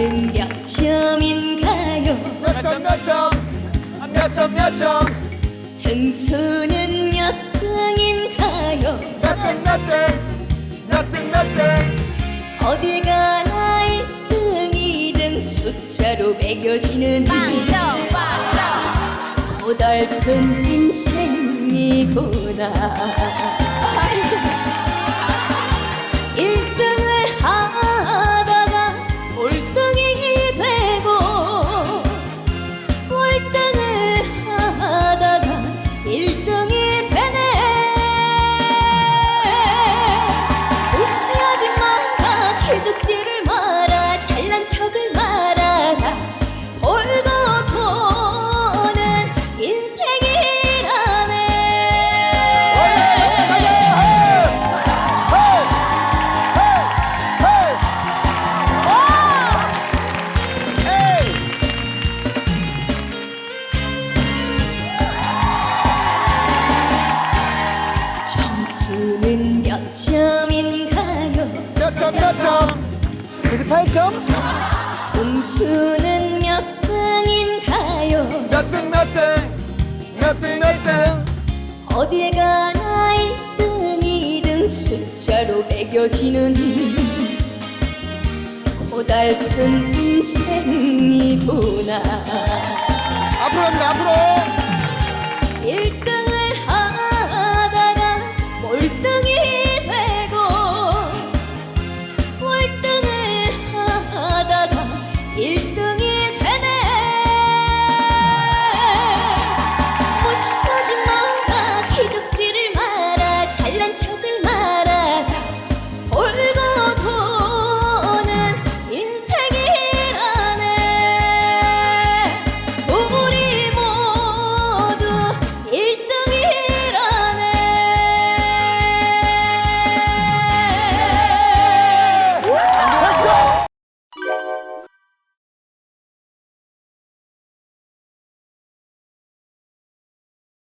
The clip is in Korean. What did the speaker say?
오늘은 몇 점인가요? 몇 점, 몇 점? 몇 점, 몇 점? 등수는 몇 등인가요? 몇 등, 몇 등? 몇 등, 몇 등? 어딜 가나 1등, 2등 숫자로 매겨지는 빵점, 빵점. 고달픈 인생이구나. 아, 98점? 등수는 몇 등인가요? 몇 등, 몇 등? 몇 등, 몇 등? 어딜 가나 1등, 2등 숫자로 매겨지는 고달픈 인생이구나 앞으로 갑니다, 앞으로. 1등